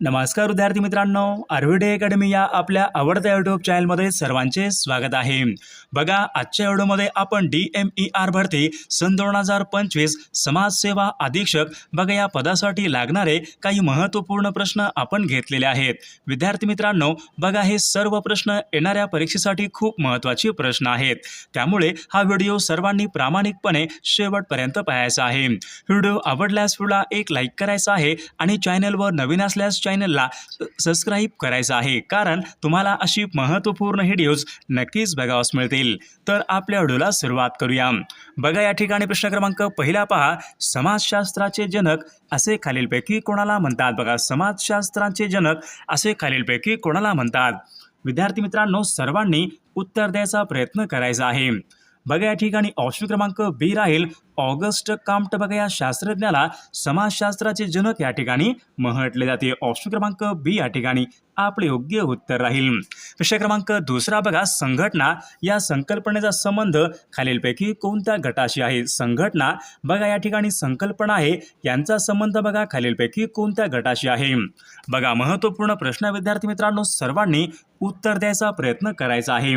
नमस्कार विद्यार्थी मित्रांनो आरव्हीडे अकॅडमी या आपल्या आवडत्या यूट्यूब चॅनलमध्ये सर्वांचे स्वागत आहे. बघा आजच्या व्हिडिओमध्ये आपण डी एम ई आर भरती सन दोन हजार पंचवीस समाजसेवा अधीक्षक बघा या पदासाठी लागणारे काही महत्त्वपूर्ण प्रश्न आपण घेतलेले आहेत. विद्यार्थी मित्रांनो बघा हे सर्व प्रश्न येणाऱ्या परीक्षेसाठी खूप महत्त्वाचे प्रश्न आहेत. त्यामुळे हा व्हिडिओ सर्वांनी प्रामाणिकपणे शेवटपर्यंत पाहायचा आहे. व्हिडिओ आवडल्यास व्हिडिओला एक लाईक करायचा आहे आणि चॅनलवर नवीन असल्यास चॅनलला सबस्क्राईब करायचं आहे. कारण तुम्हाला अशी महत्त्वपूर्ण व्हिडिओज नक्कीच बघावास मिळतील. तर आपल्या व्हिडिओला सुरुवात करूया. बघा या ठिकाणी प्रश्न क्रमांक पहिला पहा. समाजशास्त्राचे जनक असे खालीलपैकी कोणाला म्हणतात? बघा समाजशास्त्राचे जनक असे खालीलपैकी कोणाला म्हणतात? विद्यार्थी मित्रांनो सर्वांनी उत्तर द्यायचा प्रयत्न करायचा आहे. बघा या ठिकाणी ऑप्शन क्रमांक बी राहील. ऑगस्ट काम्ट बघा या शास्त्रज्ञाला समाजशास्त्राचे जनक या ठिकाणी म्हटले जाते. ऑप्शन क्रमांक बी या ठिकाणी आपले योग्य उत्तर राहील. विषय क्रमांक दुसरा बघा. संघटना या संकल्पनेचा संबंध खालीलपैकी कोणत्या गटाशी आहे? संघटना बघा या ठिकाणी संकल्पना आहे. यांचा संबंध बघा खालीलपैकी कोणत्या गटाशी आहे? बघा महत्त्वपूर्ण प्रश्न विद्यार्थी मित्रांनो सर्वांनी उत्तर द्यायचा प्रयत्न करायचा आहे.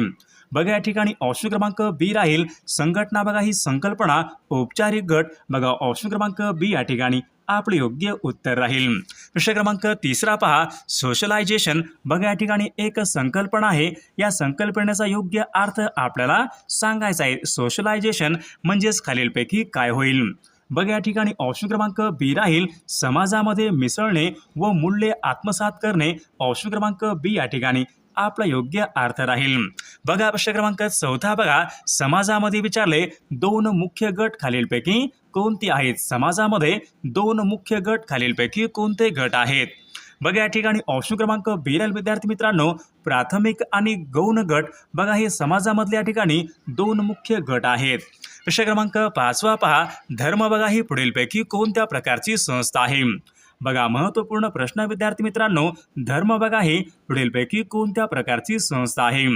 बघा या ठिकाणी ऑप्शन क्रमांक बी राहील. संघटना बघा ही संकल्पना औपचारिक गट. बघा ऑप्शन क्रमांक बी या ठिकाणी आपले योग्य उत्तर राहील. प्रश्न क्रमांक तिसरा पहा. सोशलायझेशन बघा या ठिकाणी एक संकल्पना आहे. या संकल्पनेचा योग्य अर्थ आपल्याला सांगायचा आहे. सोशलायझेशन म्हणजेच खालीलपैकी काय होईल? बघा या ठिकाणी ऑप्शन क्रमांक बी राहील. समाजामध्ये मिसळणे व मूल्ये आत्मसात करणे. ऑप्शन क्रमांक बी या ठिकाणी आपला योग्य अर्थ राहील. बघा प्रश्न क्रमांक चौथा बघा. समाजामध्ये विचारले दोन मुख्य गट खालीलपैकी कोणते आहेत? समाजामध्ये दोन मुख्य गट खालीलपैकी कोणते गट आहेत? बघा या ठिकाणी ऑप्शन क्रमांक बी विद्यार्थी मित्रांनो प्राथमिक आणि गौण गट. बघा हे समाजामधले या ठिकाणी दोन मुख्य गट आहेत. प्रश्न क्रमांक पाचवा पहा. धर्म बघा ही पुढीलपैकी कोणत्या प्रकारची संस्था आहे? बघा महत्त्वपूर्ण प्रश्न विद्यार्थी मित्रांनो धर्म बघा हे पुढीलपैकी कोणत्या प्रकारची संस्था आहे?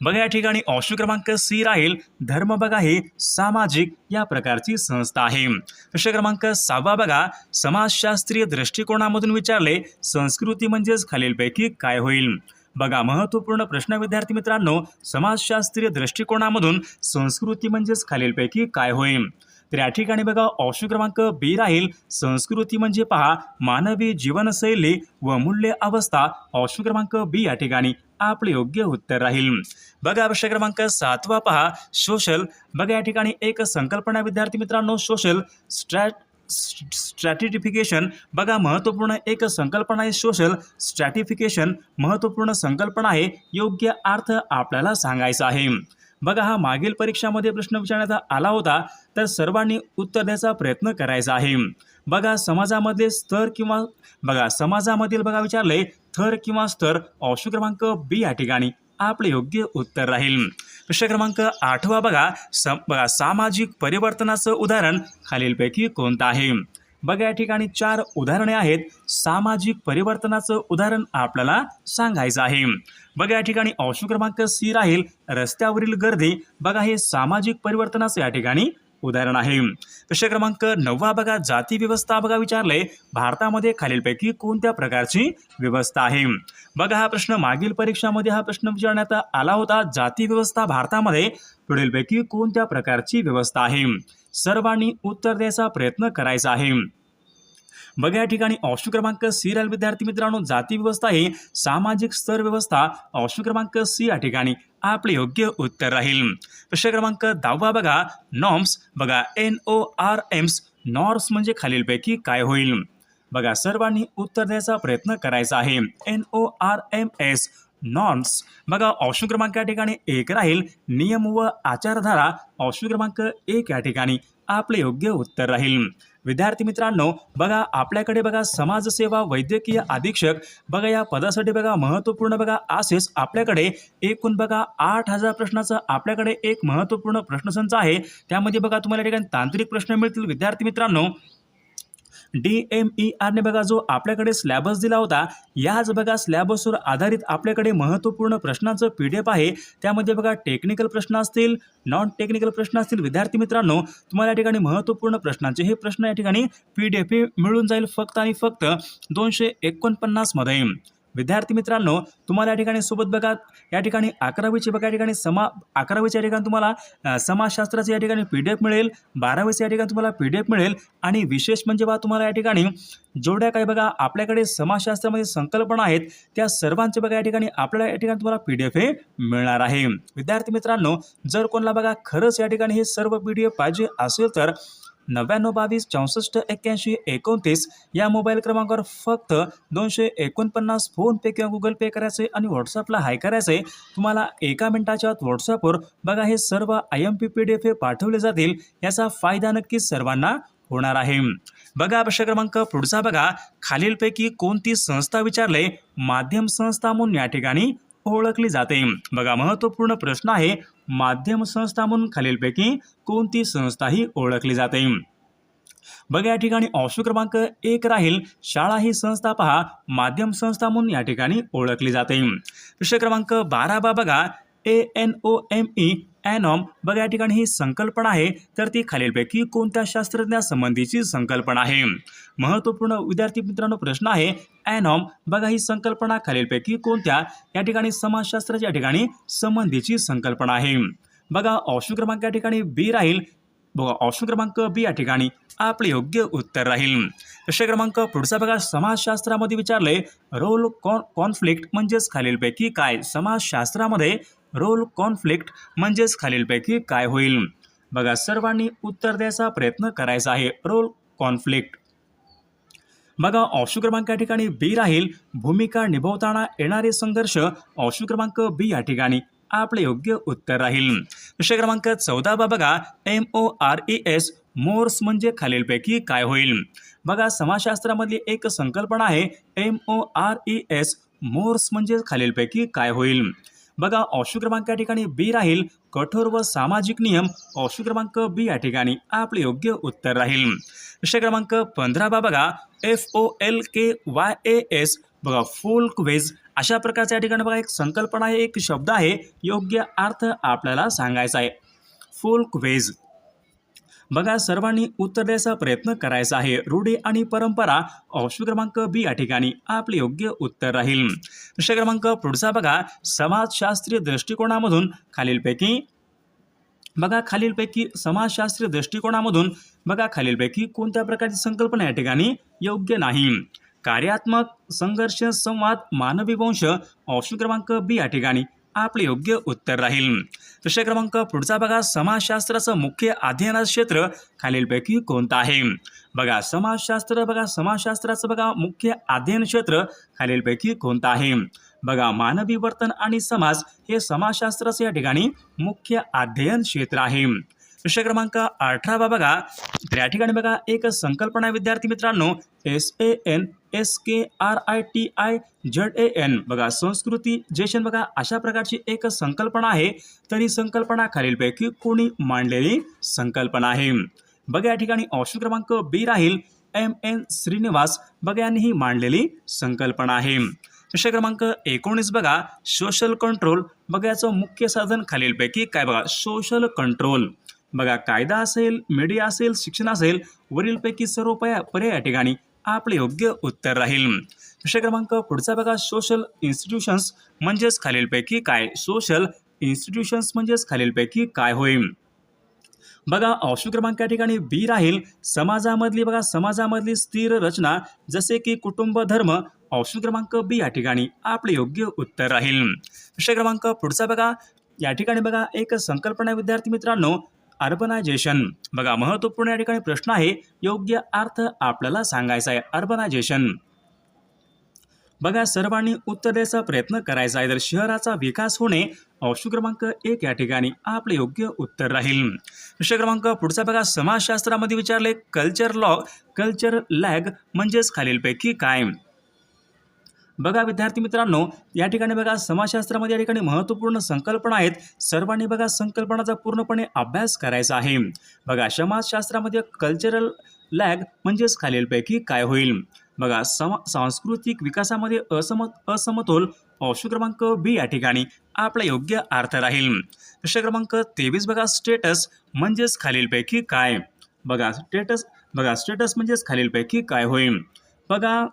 बघा या ठिकाणी ऑप्शन क्रमांक सी राहील. धर्म बघा हे सामाजिक या प्रकारची संस्था आहे. प्रश्न क्रमांक सहावा बघा. समाजशास्त्रीय दृष्टिकोनामधून विचारले संस्कृती म्हणजेच खालीलपैकी काय होईल? बघा महत्त्वपूर्ण प्रश्न विद्यार्थी मित्रांनो समाजशास्त्रीय दृष्टिकोनामधून संस्कृती म्हणजेच खालीलपैकी काय होईल? तर या ठिकाणी बघा ऑप्शन क्रमांक बी राहील. संस्कृती म्हणजे पहा मानवी जीवनशैली व मूल्य अवस्था. ऑप्शन क्रमांक बी या ठिकाणी आपले योग्य उत्तर राहील. बघा प्रश्न क्रमांक सातवा पहा. सोशल. बघा या ठिकाणी एक संकल्पना विद्यार्थी मित्रांनो सोशल स्ट्रॅट स्ट्रॅटिफिकेशन. बघा महत्त्वपूर्ण एक संकल्पना आहे सोशल स्ट्रॅटिफिकेशन. महत्त्वपूर्ण संकल्पना आहे. योग्य अर्थ आपल्याला सांगायचा आहे. बघा हा मागील परीक्षामध्ये प्रश्न विचारण्यात आला होता तर सर्वांनी उत्तर द्यायचा प्रयत्न करायचा आहे. बघा समाजामध्ये स्तर किंवा बघा समाजामधील बघा विचारले थर किंवा स्तर ऑप्शन क्रमांक बी या ठिकाणी. आपले योग्य उत्तर राहील. प्रश्न क्रमांक आठवा बघा सम बघा सामाजिक परिवर्तनाचं उदाहरण खालीलपैकी कोणतं आहे? बघा या ठिकाणी चार उदाहरणे आहेत. सामाजिक परिवर्तनाचं उदाहरण आपल्याला सांगायचं आहे. बघा या ठिकाणी ऑप्शन क्रमांक सी राहील. रस्त्यावरील गर्दी. बघा हे सामाजिक परिवर्तनाचं या ठिकाणी उदाहरण आहे. प्रश्न क्रमांक नववा बघा जाती व्यवस्था बघा विचारले भारतामध्ये खालीलपैकी कोणत्या प्रकारची व्यवस्था आहे? बघा हा प्रश्न मागील परीक्षामध्ये हा प्रश्न विचारण्यात आला होता. जाती व्यवस्था भारतामध्ये पुढीलपैकी कोणत्या प्रकारची व्यवस्था आहे? सर्वांनी उत्तर द्यायचा प्रयत्न करायचा आहे. बघा या ठिकाणी ऑप्शन क्रमांक सी राहील विद्यार्थी मित्रांनो जाती व्यवस्था ही सामाजिक स्तर व्यवस्था ऑप्शन क्रमांक सी या ठिकाणी आपले योग्य उत्तर राहील. प्रश्न क्रमांक दहावा बघा नॉर्म्स. बघा N O R M S norms म्हणजे खालीलपैकी काय होईल? बघा सर्वांनी उत्तर द्यायचा प्रयत्न करायचा आहे. N O R M S norms. बघा ऑप्शन क्रमांक या ठिकाणी एक राहील. नियम व आचारधारा ऑप्शन क्रमांक एक या ठिकाणी आपले योग्य उत्तर राहील. विद्यार्थी मित्रांनो बघा आपल्याकडे बघा समाजसेवा वैद्यकीय अधीक्षक बघा या पदासाठी बघा महत्त्वपूर्ण बघा असेच आपल्याकडे एकूण बघा आठ हजार प्रश्नाचा आपल्याकडे एक महत्त्वपूर्ण प्रश्नसंच आहे. त्यामध्ये बघा तुम्हाला या ठिकाणी तांत्रिक प्रश्न मिळतील. विद्यार्थी मित्रांनो डी एम ई आरने बघा जो आपल्याकडे स्लॅबस दिला होता याच बघा स्लॅबसवर आधारित आपल्याकडे महत्त्वपूर्ण प्रश्नांचं पी डी एफ आहे. त्यामध्ये बघा टेक्निकल प्रश्न असतील नॉन टेक्निकल प्रश्न असतील विद्यार्थी मित्रांनो तुम्हाला या ठिकाणी महत्त्वपूर्ण प्रश्नांचे हे प्रश्न या ठिकाणी पी डी एफ मिळून जाईल फक्त आणि फक्त दोनशे एकोणपन्नासमध्ये विद्यार्थी मित्रांनो तुम्हाला या ठिकाणी सोबत बघा या ठिकाणी अकरावीची बघा या ठिकाणी समा अकरावीच्या ठिकाणी तुम्हाला समाजशास्त्राचं या ठिकाणी पी डी एफ मिळेल बारावीचं या ठिकाणी तुम्हाला पी डी एफ मिळेल आणि विशेष म्हणजे बा तुम्हाला या ठिकाणी जेवढ्या काही बघा आपल्याकडे समाजशास्त्रामध्ये संकल्पना आहेत त्या सर्वांचे बघा या ठिकाणी आपल्याला या ठिकाणी तुम्हाला पी डी एफ हे मिळणार आहे विद्यार्थी मित्रांनो जर कोणाला बघा खरंच या ठिकाणी हे सर्व पी डी एफ पाहिजे असेल तर नव्याण्णव बावीस चौसष्ट एक्क्याऐंशी एकोणतीस या मोबाईल क्रमांकावर फक्त दोनशे एकोणपन्नास फोनपे किंवा गुगल पे करायचे आणि व्हॉट्सअपला हाय करायचे. तुम्हाला एका मिनिटाच्या आत व्हॉट्सअपवर बघा हे सर्व I M P P D F हे पाठवले जातील. याचा फायदा नक्कीच सर्वांना होणार आहे. बघा प्रश्न क्रमांक पुढचा बघा. खालीलपैकी कोणती संस्था विचारले? माध्यम संस्था म्हणून या ठिकाणी ओळखली जाते. बघा महत्त्वपूर्ण प्रश्न आहे. माध्यम संस्था म्हणून खालीलपैकी कोणती संस्था ही ओळखली जाते? बघा या ठिकाणी ऑप्शन क्रमांक एक राहील. शाळा ही संस्था पहा माध्यम संस्था म्हणून या ठिकाणी ओळखली जाते. प्रश्न क्रमांक बारा बा बघा. A N O M E anomie बघा या ठिकाणी ही संकल्पना आहे तर ती खालीलपैकी कोणत्या शास्त्रज्ञासंबंधीची संकल्पना आहे? महत्त्वपूर्ण विद्यार्थी मित्रांनो प्रश्न आहे ॲनॉम बघा ही संकल्पना खालीलपैकी कोणत्या? या ठिकाणी समाजशास्त्राच्या ठिकाणी संबंधीची संकल्पना आहे. बघा ऑप्शन क्रमांक या ठिकाणी बी राहील. बघा ऑप्शन क्रमांक बी या ठिकाणी आपले योग्य उत्तर राहील. प्रश्न क्रमांक पुढचा बघा समाजशास्त्रामध्ये विचारले रोल कॉन कॉन्फ्लिक्ट म्हणजेच खालीलपैकी काय? समाजशास्त्रामध्ये रोल कॉन्फ्लिक्ट म्हणजेच खालीलपैकी काय होईल? बघा सर्वांनी उत्तर द्यायचा प्रयत्न करायचा आहे. Role conflict. बघा ऑप्शन क्रमांक या ठिकाणी बी राहील. भूमिका निभवताना येणारे संघर्ष ऑप्शन क्रमांक बी या ठिकाणी आपले योग्य उत्तर राहील. विषय क्रमांक चौदा बा बघा M O R E S mores म्हणजे खालीलपैकी काय होईल? बघा समाजशास्त्रामधली एक संकल्पना आहे. M O R E S mores म्हणजे खालीलपैकी काय होईल? बघा ऑशू क्रमांक या ठिकाणी बी राहील. कठोर व सामाजिक नियम ऑप्शन क्रमांक बी या ठिकाणी आपले योग्य उत्तर राहील. विषय क्रमांक पंधरा बा बघा. F O L K Y A S बघा फोल्क वेज अशा प्रकारच्या या ठिकाणी बघा एक संकल्पना आहे एक शब्द आहे. योग्य अर्थ आपल्याला सांगायचा आहे. फोल्क वेज बघा सर्वांनी उत्तर द्यायचा प्रयत्न करायचा आहे. रूढी आणि परंपरा ऑप्शन क्रमांक बी या ठिकाणी. आपले योग्य उत्तर राहील. प्रश्न क्रमांक पुढचा बघा. समाजशास्त्रीय दृष्टिकोनामधून खालीलपैकी बघा खालीलपैकी समाजशास्त्रीय दृष्टिकोनामधून बघा खालीलपैकी कोणत्या प्रकारची संकल्पना या ठिकाणी योग्य नाही? कार्यात्मक संघर्ष संवाद मानवी वंश ऑप्शन क्रमांक बी या ठिकाणी. आपले योग्य उत्तर राहील. विषय क्रमांक पुढचा बघा. समाजशास्त्राचं मुख्य अध्ययनाचं क्षेत्र खालीलपैकी कोणतं आहे? बघा समाजशास्त्र बघा. समाजशास्त्राचं बघा मुख्य अध्ययन क्षेत्र खालीलपैकी कोणतं आहे? बघा मानवी वर्तन आणि समाज हे समाजशास्त्राचं या ठिकाणी मुख्य अध्ययन क्षेत्र आहे. विषय क्रमांक अठरावा बघा. तर या ठिकाणी बघा एक संकल्पना आहे विद्यार्थी मित्रांनो S A N S K R I T I Z A N बघा संस्कृती जेशन बघा अशा प्रकारची एक संकल्पना आहे. तर ही संकल्पना खालीलपैकी कोणी मांडलेली संकल्पना आहे. बघा या ठिकाणी ऑप्शन क्रमांक बी राहील. एम एन श्रीनिवास बघा यांनी ही मांडलेली संकल्पना आहे. विषय क्रमांक एकोणीस बघा सोशल कंट्रोल बघा याचं मुख्य साधन खालीलपैकी काय बघा सोशल कंट्रोल बघा कायदा असेल मीडिया असेल शिक्षण असेल वरीलपैकी सर्व पर्या पर्याय या ठिकाणी आपले योग्य उत्तर राहील. विषय क्रमांक पुढचा बघा सोशल इन्स्टिट्यूशन्स म्हणजेच खालीलपैकी काय? सोशल इन्स्टिट्यूशन्स म्हणजेच खालीलपैकी काय होईल बघा ऑप्शन क्रमांक या ठिकाणी बी राहील. समाजामधली बघा समाजामधली स्थिर रचना जसे की कुटुंब धर्म ऑप्शन क्रमांक बी या ठिकाणी आपले योग्य उत्तर राहील. विषय क्रमांक पुढचा बघा. या ठिकाणी बघा एक संकल्पना विद्यार्थी मित्रांनो अर्बनायझेशन. बघा महत्त्वपूर्ण या ठिकाणी प्रश्न आहे. योग्य अर्थ आपल्याला सांगायचा आहे. अर्बनायझेशन. बघा सर्वांनी उत्तर द्यायचा प्रयत्न करायचा आहे. तर शहराचा विकास होणे ऑप्शन क्रमांक एक या ठिकाणी आपले योग्य उत्तर राहील. प्रश्न क्रमांक पुढचा बघा समाजशास्त्रामध्ये विचारले कल्चर लॉ कल्चर लॅग म्हणजेच खालीलपैकी काय? बघा विद्यार्थी मित्रांनो या ठिकाणी बघा समाजशास्त्रामध्ये या ठिकाणी महत्त्वपूर्ण संकल्पना आहेत. सर्वांनी बघा संकल्पनाचा पूर्णपणे अभ्यास करायचा आहे. बघा समाजशास्त्रामध्ये कल्चरल लॅग म्हणजेच खालीलपैकी काय होईल? बघा सम सांस्कृतिक विकासामध्ये असम असमतोल ऑप्शन क्रमांक बी या ठिकाणी आपला योग्य अर्थ राहील. प्रश्न क्रमांक तेवीस बघा स्टेटस म्हणजेच खालीलपैकी काय? बघा स्टेटस बघा स्टेटस म्हणजेच खालीलपैकी काय होईल? बघा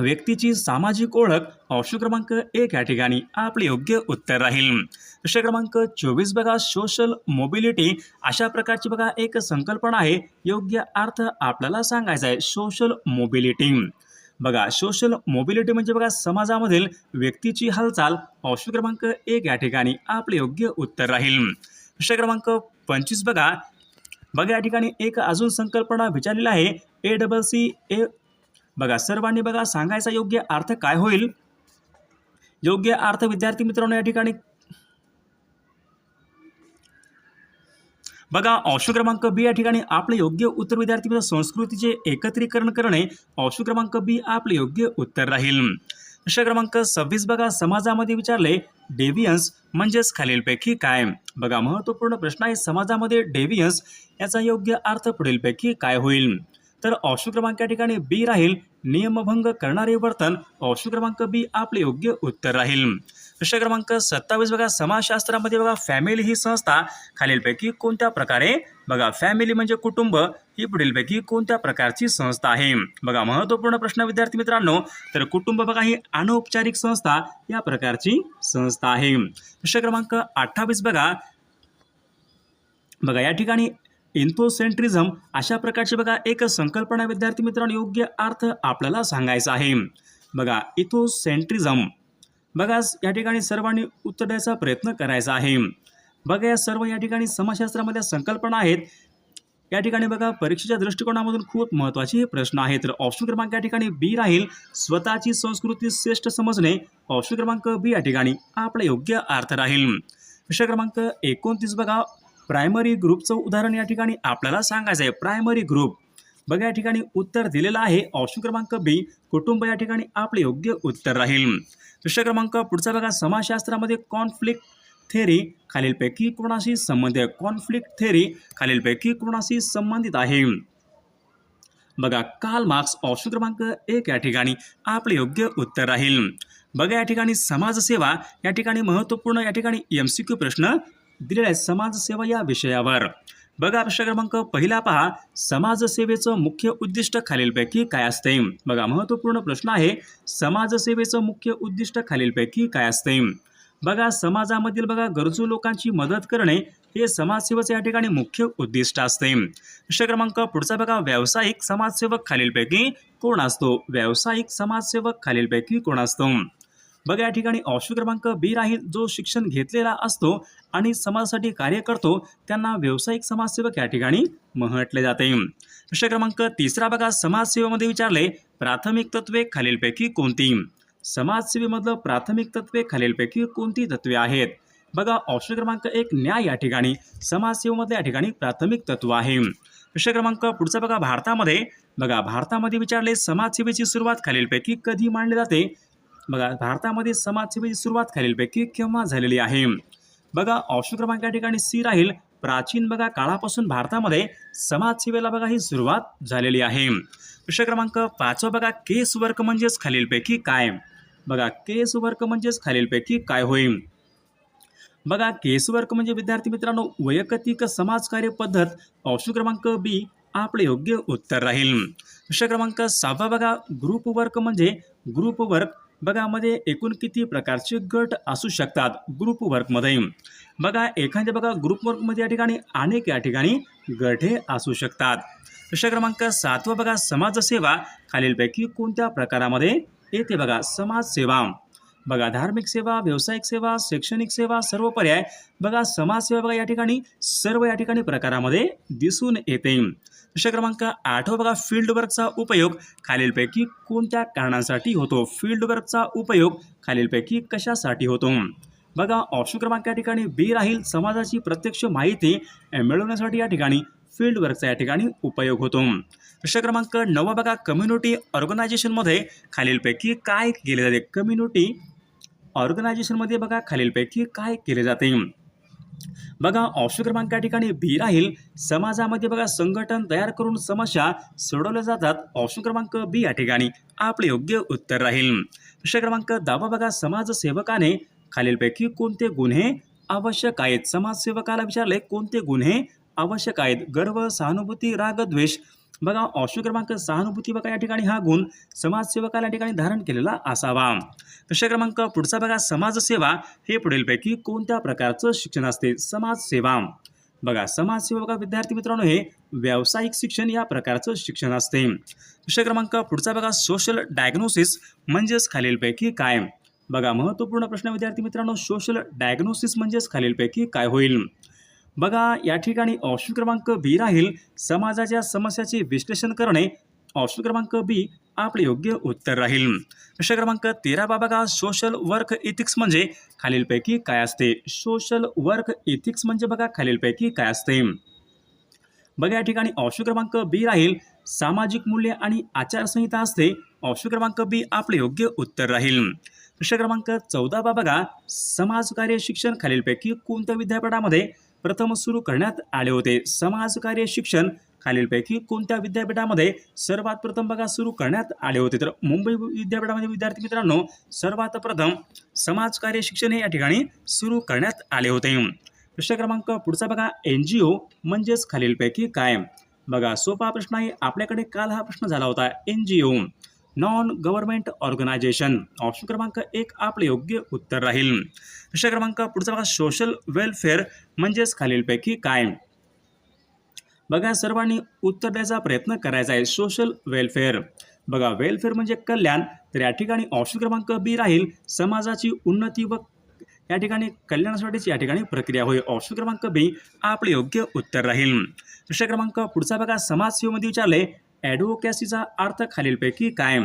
व्यक्तीची सामाजिक ओळख ऑप्शन क्रमांक एक या ठिकाणी आपले योग्य उत्तर राहील. प्रश्न क्रमांक चोवीस बघा सोशल मोबिलिटी अशा प्रकारची बघा एक संकल्पना आहे. योग्य अर्थ आपल्याला सांगायचा आहे सोशल मोबिलिटी बघा सोशल मोबिलिटी म्हणजे बघा समाजामधील व्यक्तीची हालचाल ऑप्शन क्रमांक एक या ठिकाणी आपले योग्य उत्तर राहील. प्रश्न क्रमांक पंचवीस बघा. बघा या ठिकाणी एक अजून संकल्पना विचारलेली आहे. ए डबल सी ए बघा सर्वांनी बघा सांगायचा योग्य अर्थ काय होईल? योग्य अर्थ विद्यार्थी मित्रांनो या ठिकाणी बघा ऑप्शन क्रमांक बी या ठिकाणी आपले योग्य उत्तर विद्यार्थी मित्र संस्कृतीचे एकत्रीकरण करणे ऑप्शन क्रमांक बी आपले योग्य उत्तर राहील. प्रश्न क्रमांक सव्वीस बघा समाजामध्ये विचारले डेव्हियन्स म्हणजेच खालीलपैकी काय? बघा महत्त्वपूर्ण प्रश्न आहे समाजामध्ये डेव्हियन्स याचा योग्य अर्थ पुढीलपैकी काय होईल? तर ऑप्शन क्रमांक या ठिकाणी बी राहील. नियमभंग करणारे वर्तन ऑप्शन क्रमांक बी आपले योग्य उत्तर राहील. प्रश्न क्रमांक सत्तावीस बघा. समाजशास्त्रामध्ये बघा फॅमिली ही संस्था. खालीलपैकी कोणत्या प्रकारे? बघा फॅमिली म्हणजे कुटुंब. ही पुढीलपैकी कोणत्या प्रकारची संस्था आहे? बघा महत्त्वपूर्ण प्रश्न विद्यार्थी मित्रांनो. तर कुटुंब बघा ही अनौपचारिक संस्था. या प्रकारची संस्था आहे. प्रश्न क्रमांक अठ्ठावीस बघा. बघा या ठिकाणी इन्फोसेंट्रिझम अशा प्रकारची बघा एक संकल्पना विद्यार्थी मित्रांनो योग्य अर्थ आपल्याला सांगायचा आहे. बघा इथोसेंट्रिझम. बघा या ठिकाणी सर्वांनी उत्तर द्यायचा प्रयत्न करायचा आहे. बघा या सर्व या ठिकाणी समाजशास्त्रामध्ये संकल्पना आहेत. या ठिकाणी बघा परीक्षेच्या दृष्टिकोनामधून खूप महत्त्वाचे हे प्रश्न आहेत. तर ऑप्शन क्रमांक या ठिकाणी बी राहील. स्वतःची संस्कृती श्रेष्ठ समजणे. ऑप्शन क्रमांक बी या ठिकाणी आपला योग्य अर्थ राहील. विषय क्रमांक एकोणतीस बघा प्रायमरी ग्रुपचं उदाहरण या ठिकाणी आपल्याला सांगायचं आहे. प्रायमरी ग्रुप बघा या ठिकाणी उत्तर दिलेलं आहे. ऑप्शन क्रमांक बी कुटुंब या ठिकाणी आपले योग्य उत्तर राहील. प्रश्न क्रमांक पुढचा बघा समाजशास्त्रामध्ये कॉन्फ्लिक्ट थेरी खालीलपैकी कोणाशी संबंधित? आहे कॉन्फ्लिक्ट थेरी खालीलपैकी कोणाशी संबंधित आहे? बघा काल मार्क्स ऑप्शन क्रमांक एक या ठिकाणी आपले योग्य उत्तर राहील. बघा या ठिकाणी समाजसेवा या ठिकाणी महत्त्वपूर्ण या ठिकाणी एम सी क्यू प्रश्न दिलेला आहे समाजसेवा या विषयावर. बघा प्रश्न क्रमांक पहिला पहा. समाजसेवेचं मुख्य उद्दिष्ट खालीलपैकी काय असते? बघा महत्त्वपूर्ण प्रश्न आहे. समाजसेवेचं मुख्य उद्दिष्ट खालीलपैकी काय असते? बघा समाजामधील बघा गरजू लोकांची मदत करणे हे समाजसेवेचं या ठिकाणी मुख्य उद्दिष्ट असते. प्रश्न क्रमांक पुढचा बघा. व्यावसायिक समाजसेवक खालीलपैकी कोण असतो? व्यावसायिक समाजसेवक खालीलपैकी कोण असतो? बघा या ठिकाणी ऑप्शन क्रमांक बी राहील जो शिक्षण घेतलेला असतो आणि समाजासाठी कार्य करतो त्यांना व्यावसायिक समाजसेवक या ठिकाणी म्हटले जाते. प्रश्न क्रमांक तिसरा बघा समाजसेवेमध्ये विचारले प्राथमिक तत्वे खालीलपैकी कोणती? समाजसेवेमधलं प्राथमिक तत्वे खालीलपैकी कोणती तत्वे आहेत? बघा ऑप्शन क्रमांक एक न्याय या ठिकाणी समाजसेवेमधल्या या ठिकाणी प्राथमिक तत्व आहे. प्रश्न क्रमांक पुढचा बघा भारतामध्ये बघा भारतामध्ये विचारले समाजसेवेची सुरुवात खालीलपैकी कधी मांडली जाते? बघा भारतामध्ये समाजसेवेची सुरुवात खालीलपैकी केव्हा झालेली आहे? बघा ऑप्शन क्रमांक या ठिकाणी सी राहील. प्राचीन बघा काळापासून भारतामध्ये समाजसेवेला बघा ही सुरुवात झालेली आहे. प्रश्न क्रमांक पाचवा बघा केस वर्क म्हणजेच खालीलपैकी काय? बघा केस वर्क म्हणजेच खालीलपैकी काय होईल बघा केस वर्क म्हणजे विद्यार्थी मित्रांनो वैयक्तिक समाजकार्य पद्धत. ऑप्शन क्रमांक बी आपले योग्य उत्तर राहील. प्रश्न क्रमांक सहावा बघा ग्रुप वर्क म्हणजे ग्रुप वर्क बघा मध्ये एकूण किती प्रकारचे गट असू शकतात ग्रुप वर्कमध्ये बघा एखाद्या बघा ग्रुप वर्कमध्ये या ठिकाणी अनेक या ठिकाणी गट हे असू शकतात. प्रश्न क्रमांक सातवा बघा समाजसेवा. खालीलपैकी कोणत्या प्रकारामध्ये येते बघा समाजसेवा. बघा धार्मिक सेवा व्यावसायिक सेवा शैक्षणिक सेवा सर्व पर्याय. बघा समाजसेवा बघा या ठिकाणी सर्व या ठिकाणी प्रकारामध्ये दिसून येते. प्रश्न क्रमांक आठवा बघा फील्ड वर्कचा उपयोग खालीलपैकी कोणत्या कारणांसाठी होतो? फील्ड वर्कचा उपयोग खालीलपैकी कशासाठी होतो? बघा ऑप्शन क्रमांक या ठिकाणी बी राहील. समाजाची प्रत्यक्ष माहिती मिळवण्यासाठी या ठिकाणी फील्ड वर्कचा या ठिकाणी उपयोग होतो. प्रश्न क्रमांक नवा बघा कम्युनिटी ऑर्गनायझेशनमध्ये खालीलपैकी काय केले जाते? कम्युनिटी ऑर्गनायझेशनमध्ये बघा खालीलपैकी काय केले जाते? बघा ऑप्शन क्रमांक या ठिकाणी बी राहील. समाजामध्ये बघा संघटन तयार करून समस्या सोडवल्या जातात. ऑप्शन क्रमांक बी या ठिकाणी. आपले योग्य उत्तर राहील. प्रश्न क्रमांक दहावा बघा समाजसेवकाने खालीलपैकी कोणते गुन्हे आवश्यक आहेत? समाजसेवकाला विचारले कोणते गुन्हे आवश्यक आहेत? गर्व सहानुभूती राग द्वेष बघा ऑप्शन क्रमांक सहानुभूती बघा या ठिकाणी हा गुण समाजसेवकाला या ठिकाणी धारण केलेला असावा. प्रश्न क्रमांक पुढचा बघा समाजसेवा हे पुढीलपैकी कोणत्या प्रकारचं शिक्षण असते? समाजसेवा. बघा समाजसेवा बघा विद्यार्थी मित्रांनो हे व्यावसायिक शिक्षण या प्रकारचं शिक्षण असते. प्रश्न क्रमांक पुढचा बघा सोशल डायग्नोसिस म्हणजेच खालीलपैकी काय? बघा महत्त्वपूर्ण प्रश्न विद्यार्थी मित्रांनो सोशल डायग्नोसिस म्हणजेच खालीलपैकी काय होईल? बघा या ठिकाणी ऑप्शन क्रमांक बी राहील. समाजाच्या समस्याचे विश्लेषण करणे. ऑप्शन क्रमांक बी आपले योग्य उत्तर राहील. प्रश्न क्रमांक तेरा बघा सोशल वर्क इथिक्स म्हणजे खालीलपैकी काय असते? सोशल वर्क इथिक्स म्हणजे बघा खालीलपैकी काय असते? बघा या ठिकाणी ऑप्शन क्रमांक बी राहील. सामाजिक मूल्य आणि आचारसंहिता असते. ऑप्शन क्रमांक बी आपले योग्य उत्तर राहील. प्रश्न क्रमांक चौदा बघा समाजकार्य शिक्षण खालीलपैकी कोणत्या विद्यापीठामध्ये? प्रथम सुरू करण्यात आले होते. समाजकार्य शिक्षण खालीलपैकी कोणत्या विद्यापीठामध्ये सर्वात प्रथम बघा सुरू करण्यात आले होते? तर मुंबई विद्यापीठामध्ये विद्यार्थी मित्रांनो सर्वात प्रथम समाजकार्य शिक्षण हे या ठिकाणी सुरू करण्यात आले होते. प्रश्न क्रमांक पुढचा बघा. एन जी ओ म्हणजेच खालीलपैकी काय? बघा सोपा प्रश्न आहे. आपल्याकडे काल हा प्रश्न झाला होता. N G O. Non government organisation option क्रमांक एक आपले योग्य उत्तर राहील. प्रश्न क्रमांक पुढचा बघा सोशल वेलफेअर म्हणजेच खालीलपैकी काय? बघा सर्वांनी उत्तर द्यायचा प्रयत्न करायचा आहे. सोशल वेलफेअर बघा वेलफेअर म्हणजे कल्याण. तर या ठिकाणी ऑप्शन क्रमांक बी राहील. समाजाची उन्नती व या ठिकाणी कल्याणासाठीच या ठिकाणी प्रक्रिया होईल. ऑप्शन क्रमांक बी आपले योग्य उत्तर राहील. प्रश्न क्रमांक पुढचा बघा समाजसेवेमध्ये विचारले ॲडव्होकॅसीचा अर्थ खालीलपैकी काय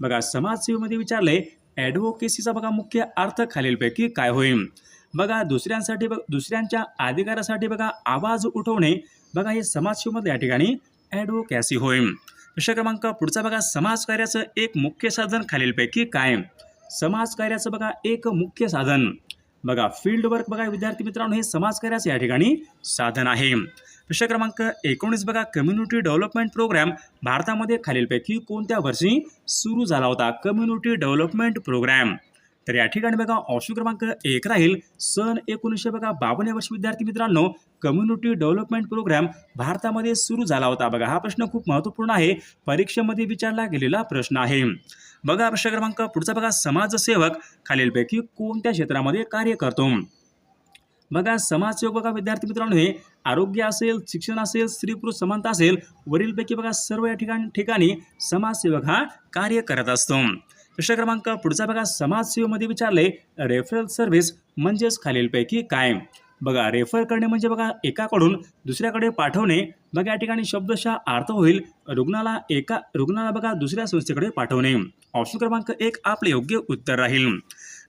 बघा समाजसेवेमध्ये विचारले ॲडव्होकेसीचा बघा मुख्य अर्थ खालीलपैकी काय होईल? बघा दुसऱ्यांसाठी बघ दुसऱ्यांच्या अधिकारासाठी बघा आवाज उठवणे बघा हे समाजसेवेमध्ये या ठिकाणी ॲडव्होकॅसी होईल. प्रश्न क्रमांक पुढचा बघा समाजकार्याचं एक मुख्य साधन खालीलपैकी काय समाजकार्याचं बघा एक मुख्य साधन. बघा फील्ड वर्क बघा विद्यार्थी मित्रांनो हे समाजकार्याचं या ठिकाणी साधन आहे. प्रश्न क्रमांक एकोणीस बघा कम्युनिटी डेव्हलपमेंट प्रोग्राम भारतामध्ये खालीलपैकी कोणत्या वर्षी सुरू झाला होता? कम्युनिटी डेव्हलपमेंट प्रोग्राम तर या ठिकाणी बघा ऑप्शन क्रमांक एक राहील. सन एकोणीसशे बघा बावन्न वर्ष विद्यार्थी मित्रांनो कम्युनिटी डेव्हलपमेंट प्रोग्राम भारतामध्ये सुरू झाला होता. बघा हा प्रश्न खूप महत्त्वपूर्ण आहे. परीक्षेमध्ये विचारला गेलेला प्रश्न आहे. बघा प्रश्न क्रमांक पुढचा बघा समाजसेवक खालीलपैकी कोणत्या क्षेत्रामध्ये कार्य करतो? बघा समाजसेवक बघा विद्यार्थी मित्रांनो हे आरोग्य असेल शिक्षण असेल स्त्री पुरुष समानता असेल वरीलपैकी बघा सर्व या ठिकाणी ठिकाणी समाजसेवक हा कार्य करत असतो. प्रश्न क्रमांक पुढचा बघा समाजसेवेमध्ये विचारले रेफरल सर्व्हिस म्हणजेच खालीलपैकी काय? बघा रेफर करणे म्हणजे बघा एकाकडून दुसऱ्याकडे पाठवणे. बघा या ठिकाणी शब्दशः अर्थ होईल रुग्णाला एका रुग्णाला बघा दुसऱ्या संस्थेकडे पाठवणे. ऑप्शन क्रमांक एक आपले योग्य उत्तर राहील.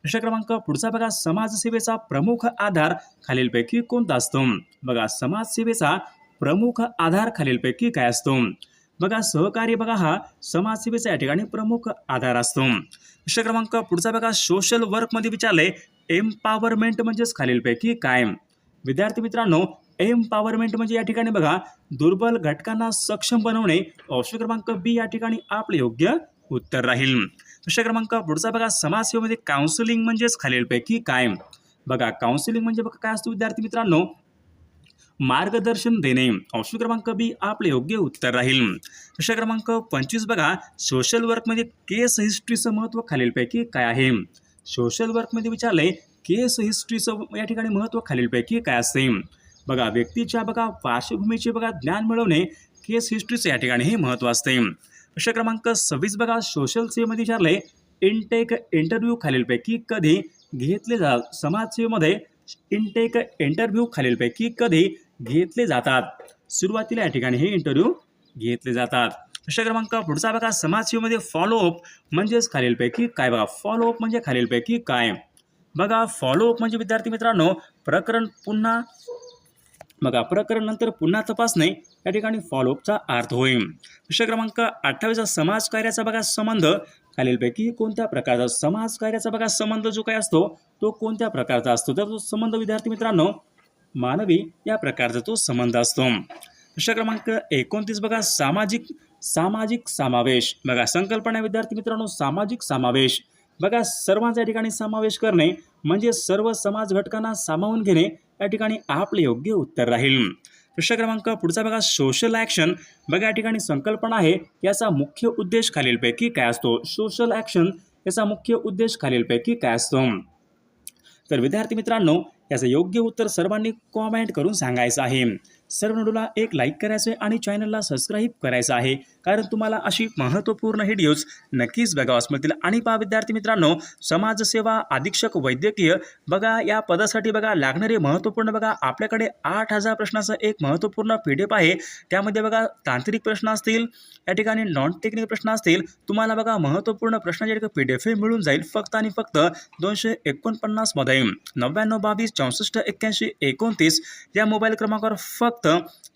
प्रश्न क्रमांक पुढचा बघा समाजसेवेचा प्रमुख आधार खालीलपैकी कोणता असतो? बघा समाजसेवेचा प्रमुख आधार खालीलपैकी काय असतो? बघा सहकार्य बघा हा समाजसेवेचा या ठिकाणी प्रमुख आधार असतो. प्रश्न क्रमांक पुढचा बघा सोशल वर्कमध्ये विचारले एम्पावरमेंट म्हणजेच खालीलपैकी काय? विद्यार्थी मित्रांनो एम्पावरमेंट म्हणजे या ठिकाणी बघा दुर्बल घटकांना सक्षम बनवणे. ऑप्शन क्रमांक बी या ठिकाणी आपले योग्य उत्तर राहील. प्रश्न क्रमांक पुढचा बघा समाजसेवेमध्ये काउन्सिलिंग म्हणजेच खालीलपैकी काय बघा काउन्सिलिंग म्हणजे बघा काय असतं विद्यार्थी मित्रांनो? मार्गदर्शन देणे. ऑप्शन क्रमांक बी आपले योग्य उत्तर राहील. प्रश्न क्रमांक पंचवीस बघा सोशल वर्कमध्ये केस हिस्ट्रीचं महत्त्व खालीलपैकी काय आहे? सोशल वर्कमध्ये विचारले केस हिस्ट्रीचं या ठिकाणी महत्त्व खालीलपैकी काय असते? बघा व्यक्तीच्या बघा पार्श्वभूमीचे बघा ज्ञान मिळवणे केस हिस्ट्रीचं या ठिकाणी हे महत्त्व असते. प्रश्न क्रमांक सव्वीस बघा. सोशल सेवेमध्ये विचारले इनटेक इंटरव्ह्यू खालीलपैकी कधी घेतले जा समाजसेवेमध्ये इनटेक इंटरव्ह्यू खालीलपैकी कधी घेतले जातात? सुरुवातीला या ठिकाणी हे इंटरव्ह्यू घेतले जातात. प्रश्न क्रमांक पुढचा बघा. समाजसेवेमध्ये फॉलोअप म्हणजेच खालीलपैकी काय बघा? फॉलोअप म्हणजे खालीलपैकी काय? बघा फॉलोअप म्हणजे विद्यार्थी मित्रांनो प्रकरण पुन्हा मग प्रकरण नंतर पुन्हा तपासणे या ठिकाणी फॉलोअपचा अर्थ होईल. विषय क्रमांक अठ्ठावीसचा समाजकार्याचा बघा संबंध. खालीलपैकी कोणत्या प्रकारचा समाज कार्याचा बघा संबंध जो काय असतो तो कोणत्या प्रकारचा असतो? तर तो संबंध विद्यार्थी मित्रांनो मानवी या प्रकारचा तो संबंध असतो. प्रश्न क्रमांक एकोणतीस बघा सामाजिक सामाजिक समावेश. बघा संकल्पना विद्यार्थी मित्रांनो सामाजिक समावेश. बघा सर्वांचा या ठिकाणी समावेश करणे म्हणजे सर्व समाज घटकांना सामावून घेणे या ठिकाणी आपले योग्य उत्तर राहील. प्रश्न क्रमांक पुढचा बघा सोशल ॲक्शन बघा या ठिकाणी संकल्पना आहे याचा मुख्य उद्देश खालीलपैकी काय असतो? सोशल ॲक्शन याचा मुख्य उद्देश खालीलपैकी काय असतो? तर विद्यार्थी मित्रांनो याचं योग्य उत्तर सर्वांनी कॉमेंट करून सांगायचं आहे. सर्व नोडूला एक लाईक करायचं आहे आणि चॅनलला सबस्क्राईब करायचं आहे. कारण तुम्हाला अशी महत्त्वपूर्ण व्हिडिओज नक्कीच बघावास मिळतील. आणि पहा विद्यार्थी मित्रांनो समाजसेवा अधीक्षक वैद्यकीय बघा या पदासाठी बघा लागणारे महत्त्वपूर्ण बघा आपल्याकडे आठ हजार प्रश्नाचं एक महत्त्वपूर्ण पी डी एफ आहे. त्यामध्ये बघा तांत्रिक प्रश्न असतील या ठिकाणी नॉन टेक्निकल प्रश्न असतील तुम्हाला बघा महत्त्वपूर्ण प्रश्नाचे ठिकाणी पी डी एफ मिळून जाईल फक्त आणि फक्त दोनशे एकोणपन्नासमध्ये नव्याण्णव बावीस चौसष्ट एक्क्याऐंशी एकोणतीस या मोबाईल क्रमांकावर फक्त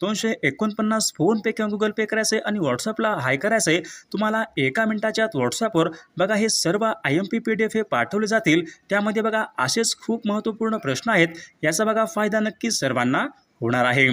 दोनशे एकोणपन्नास फोनपे किंवा गुगल पे करायचे आणि व्हॉट्सअप व्हॉट्सअपला हाय आहे तुम्हाला एका मिनिटाच्या आत व्हॉट्सअपवर बघा हे सर्व I M P P D F हे पाठवले जातील. त्यामध्ये बघा असेच खूप महत्त्वपूर्ण प्रश्न आहेत. याचा बघा फायदा नक्कीच सर्वांना होणार आहे.